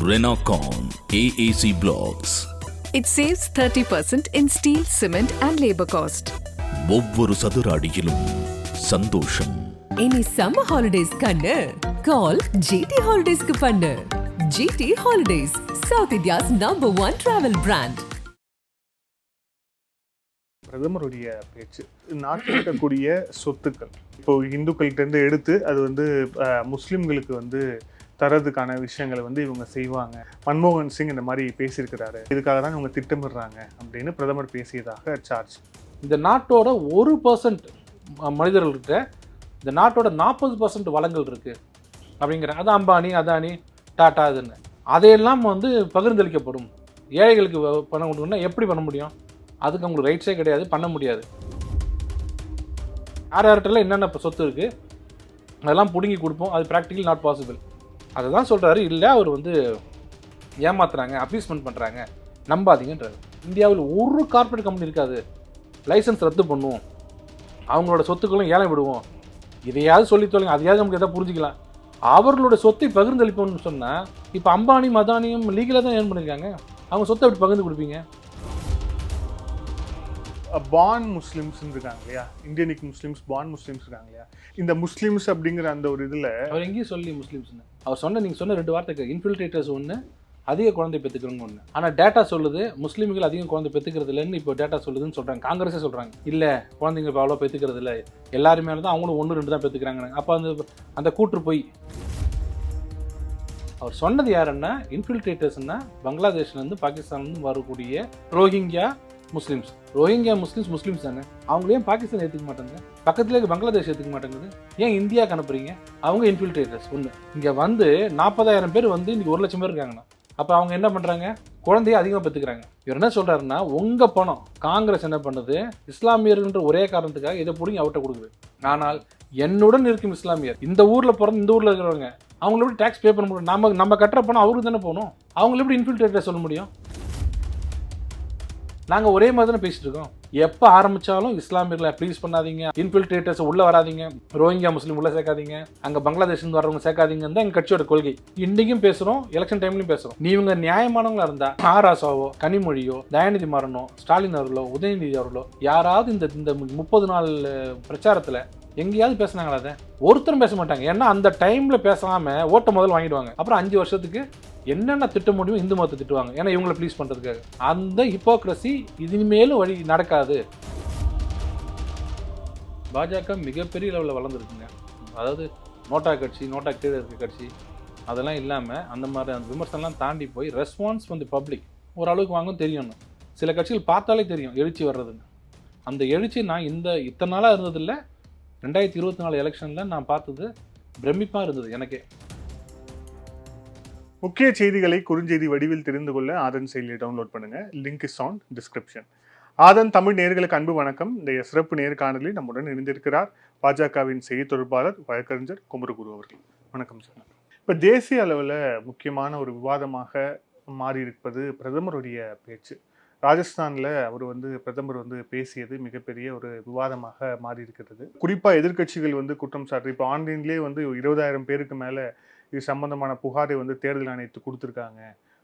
Renocon AAC Blocks. It saves 30% in steel, cement, and labor cost. ஒவ்வொரு சதுர அடியிலும் சந்தோஷம். இனி சம்மர் ஹாலிடேஸ் கண்ணு. கால் ஜிடி ஹாலிடேஸ்க்கு பண்ணு. GT holidays south India's number one travel brand பிரதமருடைய பேச்சு. நாட்டில் இருக்கக்கூடிய சொத்துக்கள். இப்போ இந்துக்கள்கிட்ட இருந்து எடுத்து அது வந்து முஸ்லிம்களுக்கு வந்து தரதுக்கான விஷயங்களை வந்து இவங்க செய்வாங்க. மன்மோகன் சிங் இந்த மாதிரி பேசியிருக்கிறாரு. இதுக்காக தான் இவங்க திட்டமிடுறாங்க அப்படின்னு பிரதமர் பேசியதாக சார்ஜ். இந்த நாட்டோட ஒரு பர்சன்ட் மனிதர்கள்கிட்ட இந்த நாட்டோட நாற்பது பர்சன்ட் வளங்கள் இருக்குது அப்படிங்கிற அது அம்பானி அதானி டாட்டா இதுன்னு. அதையெல்லாம் வந்து பகிர்ந்தளிக்கப்படும். ஏழைகளுக்கு பணம் கொடுக்கணும்னா எப்படி பண்ண முடியும்? அதுக்கு அவங்களுக்கு ரைட்ஸே கிடையாது பண்ண முடியாது. யார் யார்கிட்டலாம் என்னென்ன சொத்து இருக்குது அதெல்லாம் பிடுங்கி கொடுப்போம். அது ப்ராக்டிக்கலி நாட் பாசிபிள் அதை தான் சொல்கிறாரு இல்லை அவர் வந்து ஏமாத்துறாங்க அப்யூஸ்மெண்ட் பண்ணுறாங்க நம்பாதீங்கன்றாரு. இந்தியாவில் ஒரு கார்ப்பரேட் கம்பெனி இருக்காது. லைசன்ஸ் ரத்து பண்ணுவோம். அவங்களோட சொத்துக்களும் ஏலம் விடுவோம். இதையாவது சொல்லி தொலைங்க. அதையாவது நமக்கு எதாவது புரிஞ்சுக்கலாம். அவர்களோட சொத்தை பகிர்ந்தளிப்போம்னு சொன்னால் இப்போ அம்பானி மதானியும் லீகலாக தான் ஏர்ன் பண்ணியிருக்காங்க அவங்க சொத்தை அப்படி பகிர்ந்து கொடுப்பீங்க? பான் முஸ்லிம்ஸ் இருக்காங்க இல்லையா? இந்தியனிக் முஸ்லிம்ஸ் பான் முஸ்லிம்ஸ் இருக்காங்க இல்லையா? இந்த முஸ்லிம்ஸ் அப்படிங்கிற அந்த ஒரு இதில் அவர் எங்கேயும் சொல்லி முஸ்லீம்ஸ்னு அவர் சொன்ன நீங்கள் சொன்ன ரெண்டு வார்த்தைக்கு இன்ஃபில்ட்ரேட்டர்ஸ் ஒன்று அதிக குழந்தை பெற்றுக்கிறவங்க ஒன்று ஆனால் டேட்டா சொல்லுது முஸ்லீம்கள் அதிகம் குழந்தை பெற்றுக்கிறது இல்லைன்னு இப்போ டேட்டா சொல்லுதுன்னு சொல்கிறாங்க காங்கிரஸே சொல்கிறாங்க இல்லை குழந்தைங்க இப்போ அவ்வளோ பெற்றுக்கிறது இல்லை எல்லாருமே தான் அவங்களும் ஒன்று ரெண்டு தான் பெற்றுக்கிறாங்க அப்போ அந்த அந்த கூற்று போய். அவர் சொன்னது யாருன்னா இன்ஃபில்ட்ரேட்டர்ஸ்னா பங்களாதேஷ்லேருந்து பாகிஸ்தான்லேருந்து வரக்கூடிய Rohingya Muslims. Rohingya Muslims Muslims தானே? அவங்களையும் பாகிஸ்தான் ஏற்றுக்க மாட்டாங்க? பக்கத்துல இருக்க பங்களாதேஷ் ஏற்றுக்க மாட்டேங்குது. ஏன் இந்தியாவுக்கு அனுப்புறீங்க? அவங்க இன்ஃபில்ட்ரேட்டர்ஸ் ஒன்று இங்கே வந்து நாற்பதாயிரம் பேர் வந்து இன்னைக்கு ஒரு லட்சம் பேர் இருக்காங்கண்ணா. அப்போ அவங்க என்ன பண்ணுறாங்க குழந்தைய அதிகமாக பெற்றுக்கிறாங்க இவர் என்ன சொல்கிறாருன்னா உங்கள் பணம் காங்கிரஸ் என்ன பண்ணுது? இஸ்லாமியர்கள்ன்ற ஒரே காரணத்துக்காக இதை பிடிங்கி அவர்கிட்ட கொடுக்குது. ஆனால் என்னுடன் இருக்கும் இஸ்லாமியர் இந்த ஊரில் பிறந்து இந்த ஊரில் இருக்கிறவங்க அவங்கள எப்படி டேக்ஸ் பே பண்ண முடியும்? நம்ம நம்ம கட்டுற பணம் அவருக்கு தானே போகணும். அவங்கள எப்படி இன்ஃபில்ட்ரேட்டர் சொல்ல முடியும்? நாங்கள் ஒரே மாதிரி தானே பேசிட்டு இருக்கோம். எப்போ ஆரம்பிச்சாலும் இஸ்லாமியர்களை ப்ளீஸ் பண்ணாதீங்க. இன்ஃபில்ட்ரேட்டர்ஸ் உள்ளே வராதீங்க. ரோஹிங்கா முஸ்லீம் உள்ளே சேர்க்காதீங்க. அங்கே பங்களாதேஷ்லேருந்து வரவங்க சேர்க்காதீங்கன்னு தான் எங்கள் கட்சியோட கொள்கை. இன்றைக்கும் பேசுகிறோம் எலெக்ஷன் டைம்லையும் பேசுகிறோம் நீ இவங்க நியாயமானவங்களா இருந்தால் ஆராசாவோ கனிமொழியோ தயாநிதி மாறனோ ஸ்டாலின் அவர்களோ உதயநிதி அவர்களோ யாராவது இந்த இந்த முப்பது நாள் பிரச்சாரத்தில் எங்கேயாவது பேசுனாங்களா அதை? ஒருத்தரும் பேச மாட்டாங்க. ஏன்னா அந்த டைமில் பேசாமல் ஓட்ட முதல் வாங்கிடுவாங்க. அப்புறம் அஞ்சு வருஷத்துக்கு என்னென்ன திட்ட முடியுமோ இந்து மதத்தை திட்டுவாங்க. ஏன்னா இவங்களை ப்ளீஸ் பண்ணுறதுக்காக அந்த ஹிப்போக்ரஸி இனிமேலும் வழி நடக்காது. பாஜக மிகப்பெரிய லெவலில் வளர்ந்துருக்குங்க. அதாவது நோட்டா கட்சி நோட்டா கீழே இருக்க கட்சி அதெல்லாம் இல்லாமல் அந்த மாதிரி அந்த விமர்சனம்லாம் தாண்டி போய் ரெஸ்பான்ஸ் வந்து பப்ளிக் ஓரளவுக்கு வாங்கும் தெரியணும் சில கட்சிகள் பார்த்தாலே தெரியும் எழுச்சி வர்றதுன்னு. அந்த எழுச்சி நான் இந்த இத்தனை நாளாக இருந்ததில்லை. ரெண்டாயிரத்தி இருபத்தி நாலு எலெக்ஷனில் நான் பார்த்தது பிரமிப்பாக இருந்தது எனக்கே. முக்கிய செய்திகளை குறுஞ்செய்தி வடிவில் தெரிந்து கொள்ள ஆதன் செயலியை டவுன்லோட் பண்ணுங்க. Link is on description Aadhan Tamil நேர்களுக்கு அன்பு வணக்கம். இந்த சிறப்பு நேர்காணலில் நம்முடன் இணைந்திருக்கிறார் பாஜகவின் செய்தி தொடர்பாளர் வழக்கறிஞர் குமரகுரு அவர்கள். வணக்கம் சார். இப்போ தேசிய அளவில் முக்கியமான ஒரு விவாதமாக மாறி இருப்பது பிரதமருடைய பேச்சு. ராஜஸ்தானில் அவர் வந்து பிரதமர் வந்து பேசியது மிகப்பெரிய ஒரு விவாதமாக மாறி இருக்கிறது குறிப்பாக எதிர்க்கட்சிகள் வந்து குற்றம் சாட்டு இப்போ ஆன்லைன்லேயே வந்து இருபதாயிரம் பேருக்கு மேலே இது சம்பந்தமான புகாரை வந்து தேர்தல் ஆணையத்துக்கு கொடுத்துருக்காங்க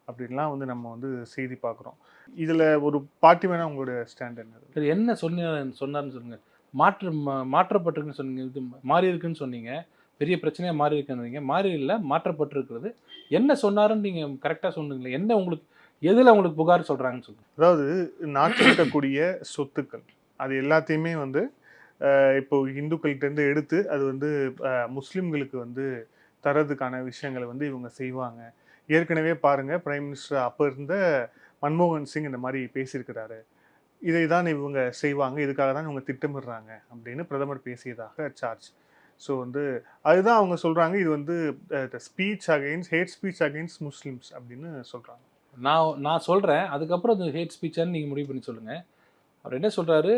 அப்படின்லாம் வந்து நம்ம வந்து செய்தி பார்க்குறோம். இதில் ஒரு பார்ட்டி வேணா உங்களோட ஸ்டாண்ட் என்ன? சரி என்ன சொன்ன சொன்னார்னு சொல்லுங்க. மாற்று மாற்றப்பட்டிருக்குன்னு சொன்னீங்க. இது மாறி இருக்குன்னு சொன்னீங்க. பெரிய பிரச்சனையாக மாறி இருக்குன்னு மாறி இல்லை மாற்றப்பட்டிருக்கிறது. என்ன சொன்னாருன்னு நீங்கள் கரெக்டாக சொன்னீங்களே என்ன உங்களுக்கு எதில் உங்களுக்கு புகார் சொல்கிறாங்கன்னு சொல்லுங்க. அதாவது நாட்டில் இருக்கக்கூடிய சொத்துக்கள். அது எல்லாத்தையுமே வந்து இப்போ இந்துக்கள்கிட்ட இருந்து எடுத்து அது வந்து முஸ்லிம்களுக்கு வந்து தரதுக்கான விஷயங்களை வந்து இவங்க செய்வாங்க. ஏற்கனவே பாருங்க பிரைம் மினிஸ்டர் அப்போ இருந்த மன்மோகன் சிங் இந்த மாதிரி பேசியிருக்கிறாரு. இதை தான் இவங்க செய்வாங்க இதுக்காக தான் இவங்க திட்டமிடுறாங்க அப்படின்னு பிரதமர் பேசியதாக சார்ஜ் ஸோ வந்து அதுதான் அவங்க சொல்கிறாங்க இது வந்து speech against hate speech against Muslims அப்படின்னு சொல்கிறாங்க நான் நான் சொல்கிறேன் அதுக்கப்புறம் அது ஹேட் ஸ்பீச்சான்னு நீங்கள் முடிவு பண்ணி சொல்லுங்கள் அவர் என்ன சொல்கிறாரு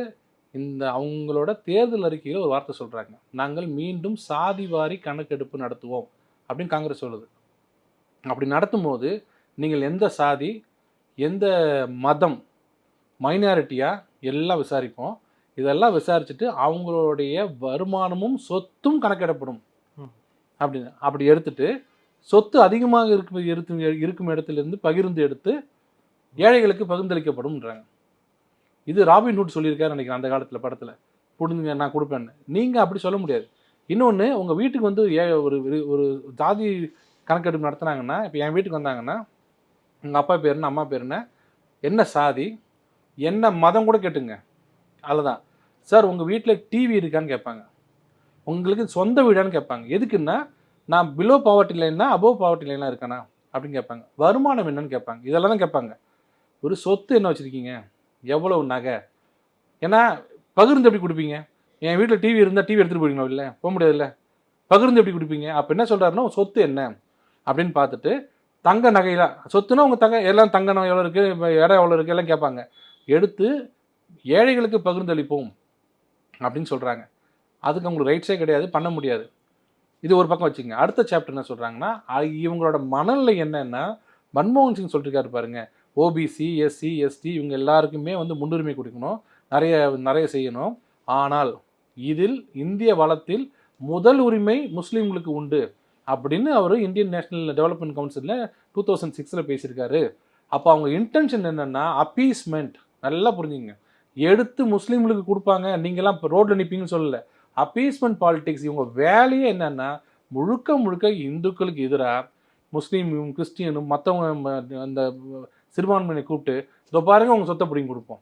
இந்த அவங்களோட தேர்தல் அறிக்கையில் ஒரு வார்த்தை சொல்கிறாங்க நாங்கள் மீண்டும் சாதிவாரி கணக்கெடுப்பு நடத்துவோம் அப்படின்னு காங்கிரஸ் சொல்லுது. அப்படி நடத்தும் போது நீங்கள் எந்த சாதி எந்த மதம் மைனாரிட்டியாக எல்லாம் விசாரிப்போம். இதெல்லாம் விசாரிச்சுட்டு அவங்களுடைய வருமானமும் சொத்தும் கணக்கிடப்படும். அப்படின்னு அப்படி எடுத்துட்டு சொத்து அதிகமாக இருக்கும் இருக்கும் இருக்கும் இடத்திலிருந்து பகிர்ந்து எடுத்து ஏழைகளுக்கு பகிர்ந்தளிக்கப்படும்ன்றாங்க. இது ராபின் ஹுட் சொல்லியிருக்காரு நினைக்கிறேன் அந்த காலத்தில் படத்தில். புடுங்க நான் கொடுப்பேன்னு. நீங்கள் அப்படி சொல்ல முடியாது. இன்னொன்று உங்கள் வீட்டுக்கு வந்து ஏ ஒரு ஒரு- ஜாதி கணக்கெடுப்பு நடத்துனாங்கன்னா இப்போ என் வீட்டுக்கு வந்தாங்கன்னா உங்கள் அப்பா பேர் என்ன அம்மா பேர் என்ன என்ன சாதி என்ன மதம் கூட கேட்டுங்க. அவ்வளோதான் சார் உங்கள் வீட்டில் டிவி இருக்கான்னு கேட்பாங்க. உங்களுக்கு சொந்த வீடான்னு கேட்பாங்க. எதுக்குன்னா நான் பிலோ பாவர்ட்டி லைன்னா அபோவ் பாவர்ட்டி லைனாக இருக்கேனா? அப்படின்னு கேட்பாங்க. வருமானம் என்னன்னு கேட்பாங்க. இதெல்லாம் தான் கேட்பாங்க. ஒரு சொத்து என்ன வச்சுருக்கீங்க? எவ்வளவு நகை? ஏன்னா பகிர்ந்து எப்படி கொடுப்பீங்க? என் வீட்டில் டிவி இருந்தால் டிவி எடுத்துகிட்டு போயிடுங்களா இல்லை போக முடியாதுல்ல. பகிர்ந்து எப்படி கொடுப்பீங்க? அப்போ என்ன சொல்கிறாருன்னா சொத்து என்ன? அப்படின்னு பார்த்துட்டு தங்க நகையெல்லாம் சொத்துனா உங்கள் தங்க எல்லாம் தங்க நகை எவ்வளோ இருக்குது இப்போ இடம் எவ்வளோ இருக்குது எல்லாம் கேட்பாங்க. எடுத்து ஏழைகளுக்கு பகிர்ந்தளிப்போம் அப்படின்னு சொல்கிறாங்க அதுக்கு அவங்களுக்கு ரைட்ஸே கிடையாது பண்ண முடியாது. இது ஒரு பக்கம் வச்சுங்க அடுத்த சாப்டர் என்ன சொல்கிறாங்கன்னா இவங்களோட மனநிலை என்னன்னா மன்மோகன் சிங் சொல்லியிருக்காரு பாருங்க ஓபிசி எஸ்சி எஸ்டி இவங்க எல்லாருக்குமே வந்து முன்னுரிமை கொடுக்கணும். நிறைய நிறைய செய்யணும். ஆனால் இதில் இந்திய வளத்தில் முதல் உரிமை முஸ்லீம்களுக்கு உண்டு அப்படின்னு அவர் இந்தியன் நேஷனல் டெவலப்மெண்ட் கவுன்சிலில் டூ தௌசண்ட் சிக்ஸில் பேசியிருக்காரு. அப்போ அவங்க இன்டென்ஷன் என்னென்னா அப்பீஸ்மெண்ட் நல்லா புரிஞ்சுங்க. எடுத்து முஸ்லீம்களுக்கு கொடுப்பாங்க. நீங்களாம் இப்போ ரோட்டில் நிற்பீங்கன்னு சொல்லலை. அப்பீஸ்மெண்ட் பாலிடிக்ஸ் இவங்க வேலையே என்னென்னா முழுக்க முழுக்க இந்துக்களுக்கு எதிராக முஸ்லீமும் கிறிஸ்டியனும் மற்றவங்க அந்த சிறுபான்மையினை கூப்பிட்டு இதோ பாருங்கள் உங்கள் சொத்தை பிடிங்கி கொடுப்போம்.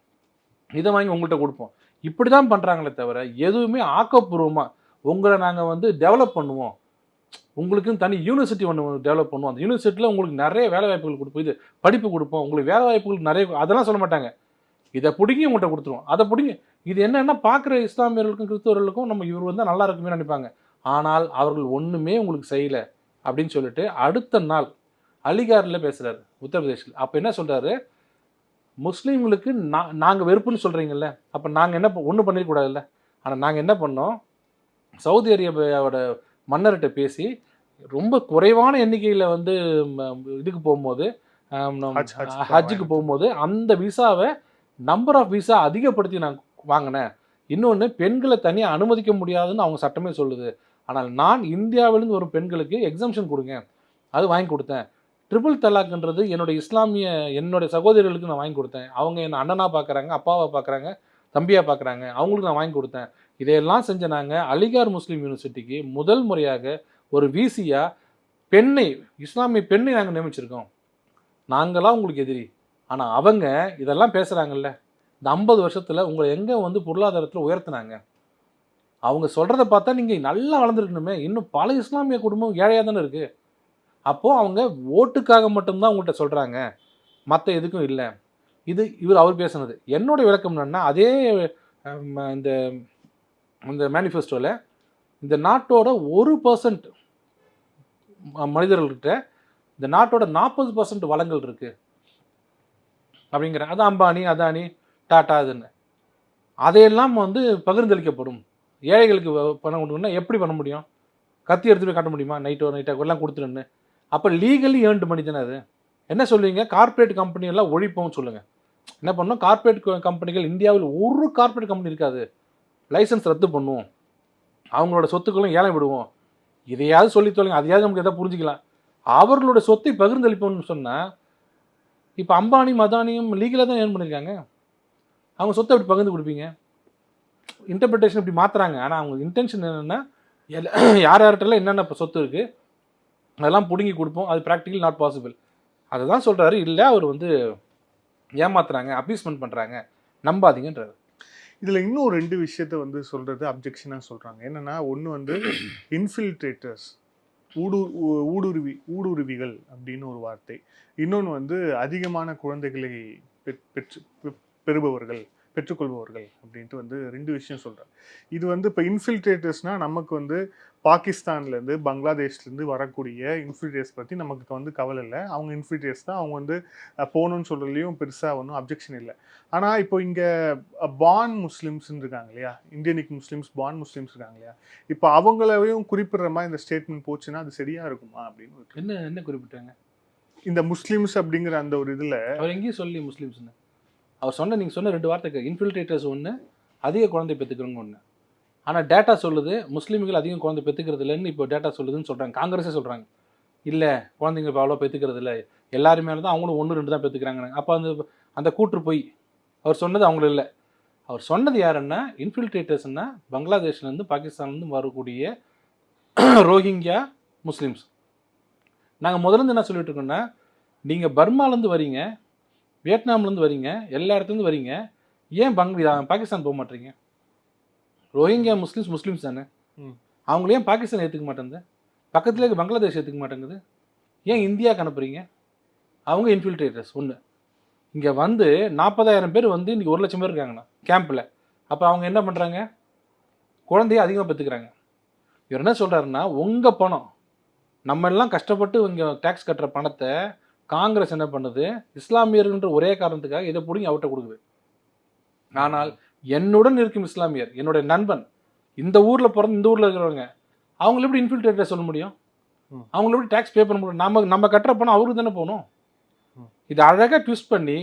இதை வாங்கி உங்கள்கிட்ட கொடுப்போம். இப்படி தான் பண்ணுறாங்களே தவிர எதுவுமே ஆக்கப்பூர்வமாக உங்களை நாங்கள் வந்து டெவலப் பண்ணுவோம். உங்களுக்குன்னு தனி யூனிவர்சிட்டி ஒன்று டெவலப் பண்ணுவோம். அந்த யூனிவர்சிட்டியில் உங்களுக்கு நிறைய வேலை வாய்ப்புகள் கொடுப்போம். இது படிப்பு கொடுப்போம். உங்களுக்கு வேலை வாய்ப்புகள் நிறைய அதெல்லாம் சொல்ல மாட்டாங்க. இதை பிடிங்கி உங்கள்கிட்ட கொடுத்துருவோம். அதை பிடிங்கி இது என்னென்னா பார்க்குற இஸ்லாமியர்களுக்கும் கிறிஸ்தவர்களுக்கும் நம்ம இவர் வந்தால் நல்லா இருக்குமே நினைப்பாங்க. ஆனால் அவர்கள் ஒன்றுமே உங்களுக்கு செய்யலை அப்படின்னு சொல்லிட்டு அடுத்த நாள் அலிகாரில் பேசுகிறாரு உத்தரப்பிரதேசில் அப்போ என்ன சொல்கிறாரு முஸ்லீம்களுக்கு நான் நாங்கள் வெறுப்புன்னு சொல்கிறீங்கல்ல அப்போ நாங்கள் என்ன ஒன்றும் பண்ணிடக்கூடாதுல்ல ஆனால் நாங்கள் என்ன பண்ணோம்? சவுதி அரேபியாவோட மன்னர்கிட்ட பேசி ரொம்ப குறைவான எண்ணிக்கையில் வந்து இதுக்கு போகும்போது ஹஜ்ஜுக்கு போகும்போது அந்த விசாவை நம்பர் ஆஃப் விசா அதிகப்படுத்தி நான் வாங்கினேன். இன்னொன்று பெண்களை தனியாக அனுமதிக்க முடியாதுன்னு அவங்க சட்டமே சொல்லுது. ஆனால் நான் இந்தியாவிலிருந்து வரும் பெண்களுக்கு எக்ஸம்ஷன் கொடுங்க. அது வாங்கி கொடுத்தேன். ட்ரிபிள் தலாக்ன்றது என்னோட இஸ்லாமிய என்னுடைய சகோதரிகளுக்கு நான் வாங்கி கொடுத்தேன். அவங்க என்னை அண்ணனாக பார்க்குறாங்க அப்பாவை பார்க்குறாங்க தம்பியாக பார்க்குறாங்க அவங்களுக்கு நான் வாங்கி கொடுத்தேன். இதையெல்லாம் செஞ்ச நாங்கள் அலிகார் முஸ்லீம் யூனிவர்சிட்டிக்கு முதல் முறையாக ஒரு விசியாக பெண்ணை இஸ்லாமிய பெண்ணை நாங்கள் நியமிச்சிருக்கோம். நாங்களாம் உங்களுக்கு எதிரி. ஆனால் அவங்க இதெல்லாம் பேசுகிறாங்கல்ல இந்த ஐம்பது வருஷத்தில் உங்களை எங்கே வந்து பொருளாதாரத்தில் உயர்த்தினாங்க? அவங்க சொல்கிறத பார்த்தா நீங்கள் நல்லா வளர்ந்துருக்கணுமே. இன்னும் பல இஸ்லாமிய குடும்பம் ஏழையாக தானே இருக்குது அப்போது அவங்க ஓட்டுக்காக மட்டும்தான் உங்கள்கிட்ட சொல்கிறாங்க மற்ற எதுக்கும் இல்லை. இது இவர் அவர் பேசுனது. என்னோட விளக்கம் என்னென்னா அதே இந்த இந்த மேனிஃபெஸ்டோவில் இந்த நாட்டோட ஒரு பர்சன்ட் மனிதர்கள்கிட்ட இந்த நாட்டோட நாற்பது பர்சன்ட் வளங்கள் இருக்குது அப்படிங்கிற அது அம்பானி அதானி டாட்டா இதுன்னு. அதையெல்லாம் வந்து பகிர்ந்தளிக்கப்படும். ஏழைகளுக்கு வ- பணம் கொடுக்கணும்னா எப்படி பண்ண முடியும்? கத்தி எடுத்துகிட்டு காட்ட முடியுமா? நைட்டோ நைட்டாக எல்லாம் கொடுத்துருன்னு. அப்போ லீகலி ஏர்ன்டு மணி தானே அது? என்ன சொல்லுவீங்க? கார்ப்பரேட் கம்பெனியெல்லாம் ஒழிப்போம்னு சொல்லுங்கள் என்ன பண்ணோம் கார்ப்பரேட் கம்பெனிகள் இந்தியாவில் ஒரு கார்ப்பரேட் கம்பெனி இருக்காது. லைசன்ஸ் ரத்து பண்ணுவோம். அவங்களோட சொத்துக்களும் ஏலம் விடுவோம். இதையாவது சொல்லி தொலைங்க. அதையாவது நமக்கு எதாவது புரிஞ்சுக்கலாம். அவர்களோட சொத்தை பகிர்ந்தளிப்போம்னு சொன்னால் இப்போ அம்பானி மதானியும் லீகலாக தான் ஏர்ன் பண்ணியிருக்காங்க அவங்க சொத்தை எப்படி பகிர்ந்து கொடுப்பீங்க? இன்டர்பிரிட்டேஷன் இப்படி மாற்றுறாங்க ஆனால் அவங்க இன்டென்ஷன் என்னென்னா எல்லா யார் யார்கிட்டலாம் என்னென்ன இப்போ சொத்து இருக்குது அதெல்லாம் பிடுங்கி கொடுப்போம். அது ப்ராக்டிக்கல் நாட் பாசிபிள் அதை தான் சொல்கிறாரு இல்லை அவர் வந்து ஏமாத்துறாங்க அப்யூஸ்மெண்ட் பண்ணுறாங்க நம்பாதீங்கன்றாரு. இதுல இன்னும் ரெண்டு விஷயத்த வந்து சொல்றது அப்ஜெக்ஷனா சொல்றாங்க. என்னன்னா ஒண்ணு வந்து இன்ஃபில்ட்ரேட்டர்ஸ் ஊடு ஊ- ஊடுருவி ஊடுருவிகள் அப்படின்னு ஒரு வார்த்தை. இன்னொன்று வந்து அதிகமான குழந்தைகளை பெற்- பெற்று பெறுபவர்கள் பெற்றுக்கொள்பவர்கள் அப்படின்ட்டு வந்து ரெண்டு விஷயம் சொல்றாங்க இது வந்து இப்போ இன்ஃபில்ட்ரேட்டர்ஸ்னா நமக்கு வந்து பாகிஸ்தான்லேருந்து பங்களாதேஷ்லேருந்து வரக்கூடிய இன்ஃபில்ட்ரேட்ஸ் பற்றி நமக்கு வந்து கவலை இல்லை. அவங்க இன்ஃபில்ட்ரேட்ஸ் தான் அவங்க வந்து அஹ், போகணும்னு சொல்கிறதுலையும் பெருசாக ஒன்றும் அப்ஜெக்ஷன் இல்லை. ஆனால் இப்போ இங்கே பான் முஸ்லிம்ஸ்னு இருக்காங்க இல்லையா? இந்தியனிக் முஸ்லிம்ஸ் பான் முஸ்லிம்ஸ் இருக்காங்க இல்லையா? இப்போ அவங்களையும் குறிப்பிடுற மாதிரி இந்த ஸ்டேட்மெண்ட் போச்சுன்னா அது சரியா இருக்குமா அப்படின்னு. என்ன என்ன குறிப்பிட்டாங்க? இந்த முஸ்லிம்ஸ் அப்படிங்கிற அந்த ஒரு இதில் அவர் எங்கேயும் சொல்லி முஸ்லீம்ஸ்னு. அவர் சொன்ன நீங்கள் சொன்ன ரெண்டு வார்த்தைக்கு இன்ஃபில்ட்ரேட்டர்ஸ் ஒன்று அதிக குழந்தை பெற்றுக்கிறவங்க ஒன்று ஆனால் டேட்டா சொல்லுது முஸ்லீம்கள் அதிகம் குழந்தை பெற்றுக்கிறது இல்லைன்னு இப்போ டேட்டா சொல்லுதுன்னு சொல்கிறாங்க காங்கிரஸே சொல்கிறாங்க இல்லை குழந்தைங்க இப்போ அவ்வளோ பெற்றுக்கிறது இல்லை. எல்லாரும் மேலே தான் அவங்களும் ஒன்று ரெண்டு தான் பெற்றுக்கிறாங்க அப்போ அந்த அந்த கூற்று போய். அவர் சொன்னது அவங்களும் இல்லை. அவர் சொன்னது யாருன்னா இன்ஃபில்ட்ரேட்டர்ஸ்னா பங்களாதேஷ்லேருந்து பாகிஸ்தான்லேருந்து வரக்கூடிய ரோஹிங்கியா முஸ்லீம்ஸ். நாங்கள் முதல்ல என்ன சொல்லிட்டு இருக்கோம்னா நீங்கள் பர்மாலேருந்து வரீங்க வியட்நாம்லேருந்து வரீங்க எல்லா இடத்துலேருந்து வரீங்க ஏன் பங்க பாகிஸ்தான் போக மாட்டீங்க? ரோஹிங்கியா முஸ்லீம்ஸ் முஸ்லீம்ஸ் தானே? ம். அவங்கள ஏன் பாகிஸ்தான் ஏற்றுக்க மாட்டேங்குது? பக்கத்துல இருக்க பங்களாதேஷ் ஏற்றுக்க மாட்டேங்குது? ஏன் இந்தியாவுக்கு அனுப்புறீங்க? அவங்க இன்ஃபில்ட்ரேட்டர்ஸ் ஒன்று இங்கே வந்து நாற்பதாயிரம் பேர் வந்து இன்றைக்கி ஒரு லட்சம் பேர் இருக்காங்கண்ணா கேம்பில் அப்போ அவங்க என்ன பண்ணுறாங்க குழந்தைய அதிகமாக பெற்றுக்கிறாங்க இவர் என்ன சொல்கிறாருன்னா உங்கள் பணம் நம்ம எல்லாம் கஷ்டப்பட்டு இங்கே டேக்ஸ் கட்டுற பணத்தை காங்கிரஸ் என்ன பண்ணுது? இஸ்லாமியர்ன்ற ஒரே காரணத்துக்காக இதை பிடிங்கி அவர்கிட்ட கொடுக்குது. ஆனால் என்னுடன் இருக்கும் இஸ்லாமியர் என்னுடைய நண்பன் இந்த ஊரில் பிறந்து இந்த ஊரில் இருக்கிறவங்க அவங்கள எப்படி இன்ஃபில்ட்ரேட்டர் சொல்ல முடியும். அவங்கள எப்படி டேக்ஸ் பே பண்ண முடியும்? நம்ம நம்ம கட்டுற பணம் அவருக்கு தானே போகணும். இது அழகாக ட்விஸ்ட் பண்ணி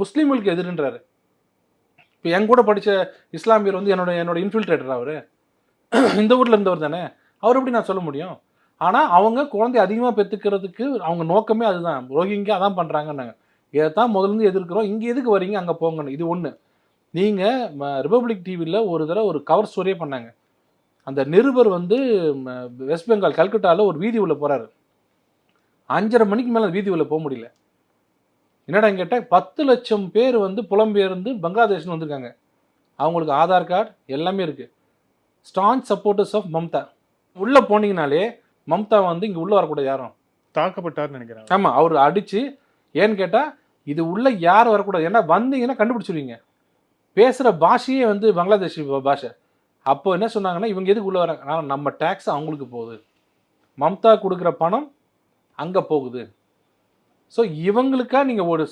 முஸ்லீம்களுக்கு எதிர்ன்றாரு. இப்போ என் கூட படித்த இஸ்லாமியர் வந்து என்னோட என்னோட இன்ஃபில்ட்ரேட்டர் அவர். இந்த ஊரில் இருந்தவர் தானே. அவர் எப்படி நான் சொல்ல முடியும்? ஆனால் அவங்க குழந்தை அதிகமாக பெற்றுக்கிறதுக்கு அவங்க நோக்கமே அதுதான். ரோஹிங்கா அதான் பண்ணுறாங்கன்னாங்க இதை தான் முதல்ல இருந்து எதிர்க்கிறோம். இங்கே எதுக்கு வரீங்க? அங்கே போங்கன்னு. இது ஒன்று நீங்கள் ரிப்பப்ளிக் டிவியில் ஒரு தடவை ஒரு கவர் ஸ்டோரியே பண்ணாங்க. அந்த நிருபர் வந்து வெஸ்ட் பெங்கால் கல்கட்டாவில் ஒரு வீதி உள்ள போகிறாரு அஞ்சரை மணிக்கு மேலே வீதி உள்ள போக முடியல. என்னடா கேட்டால் பத்து லட்சம் பேர் வந்து புலம்பெயர்ந்து பங்களாதேஷ்னு வந்திருக்காங்க. அவங்களுக்கு ஆதார் கார்டு எல்லாமே இருக்குது ஸ்டான்ச் சப்போர்ட்டர்ஸ் ஆஃப் மம்தா உள்ளே போனீங்கனாலே மம்தா வந்து இங்கே உள்ளே வரக்கூடாது யாரும். தாக்கப்பட்டார்னு நினைக்கிறேன். ஆமாம் அவர் அடித்து ஏன்னு கேட்டால் இது உள்ள யார் வரக்கூடாது. ஏன்னா வந்தீங்கன்னா கண்டுபிடிச்சிருவீங்க. பேசுகிற பாஷையே வந்து பங்களாதேஷி பாஷை. அப்போ என்ன சொன்னாங்கன்னா இவங்க எதுக்கு உள்ளே வராங்க? ஆனால் நம்ம டேக்ஸ் அவங்களுக்கு போகுது. மம்தா கொடுக்குற பணம் அங்கே போகுது. ஸோ இவங்களுக்கா நீங்கள் ஒரு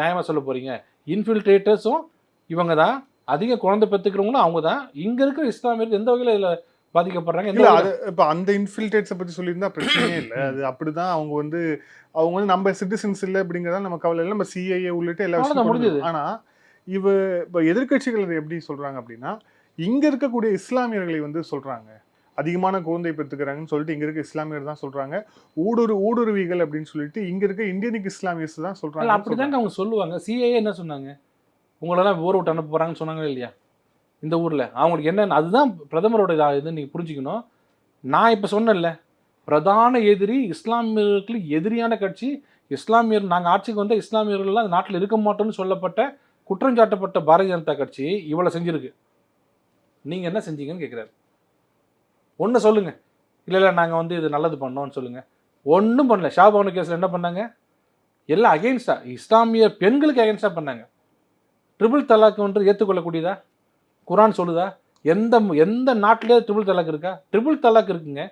நியாயமாக சொல்ல போகிறீங்க இன்ஃபில்ட்ரேட்டர்ஸும் இவங்க தான். அதிக குழந்தை பெற்றுக்கிறவங்களும் அவங்க தான். இங்கே இருக்கிற இஸ்லாமியர்கள் எந்த வகையில் இதில் பாதிக்கப்படுறாங்க? இல்ல அது இப்ப அந்த இன்ஃபில்ட்ரேட்ஸை பத்தி சொல்லியிருந்தா பிரச்சனையே இல்லை. அது அப்படிதான் அவங்க வந்து அவங்க வந்து நம்ம சிட்டிசன்ஸ் இல்லை அப்படிங்கிறதா நம்ம கவலை இல்லை. நம்ம சிஐஏ உள்ளிட்ட எல்லா விஷயம் முடிஞ்சது. ஆனா இவ இப்ப எதிர்க்கட்சிகள் அதை எப்படி சொல்றாங்க அப்படின்னா இங்க இருக்கக்கூடிய இஸ்லாமியர்களை வந்து சொல்றாங்க. அதிகமான குழந்தை பெற்றுக்கிறாங்கன்னு சொல்லிட்டு இங்க இருக்க இஸ்லாமியர் தான் சொல்றாங்க. ஊடுரு ஊடுருவிகள் அப்படின்னு சொல்லிட்டு இங்க இருக்க இந்தியனிக் இஸ்லாமியர்ஸ் தான் இல்ல சொல்றாங்க. அப்படிதாங்க அவங்க சொல்லுவாங்க. சிஏஏ என்ன சொன்னாங்க? உங்களெல்லாம் ஊரை விட்டு அனுப்ப போறாங்கன்னு சொன்னாங்களா இல்லையா? இந்த ஊர்ல. அவங்களுக்கு என்ன அதுதான் பிரதமரோட இதா இது நீங்க புரிஞ்சுக்கணும். நான் இப்ப சொன்னேன்ல பிரதான எதிரி இஸ்லாமியர்களுக்கு எதிரியான கட்சி. இஸ்லாமியர் நாங்கள் ஆட்சிக்கு வந்த இஸ்லாமியர்கள்லாம் நாட்டில் இருக்க மாட்டோம்னு சொல்லப்பட்ட குற்றஞ்சாட்டப்பட்ட பாரதிய ஜனதா கட்சி இவ்வளோ செஞ்சிருக்கு. நீங்கள் என்ன செஞ்சீங்கன்னு கேட்குறாரு ஒன்று சொல்லுங்கள் இல்லை இல்லை நாங்கள் வந்து இது நல்லது பண்ணோம்னு சொல்லுங்கள் ஒன்றும் பண்ணல. ஷாபானு கேஸில் என்ன பண்ணாங்க? எல்லாம் அகெயின்ஸ்டாக இஸ்லாமிய பெண்களுக்கு அகெயின்ஸ்டாக பண்ணாங்க. ட்ரிபிள் தலாக் ஒன்று ஏற்றுக்கொள்ளக்கூடியதா குரான் சொல்லுதா? எந்த எந்த நாட்டிலே ட்ரிபிள் தலாக் இருக்கா? ட்ரிபிள் தலாக் இருக்குங்க.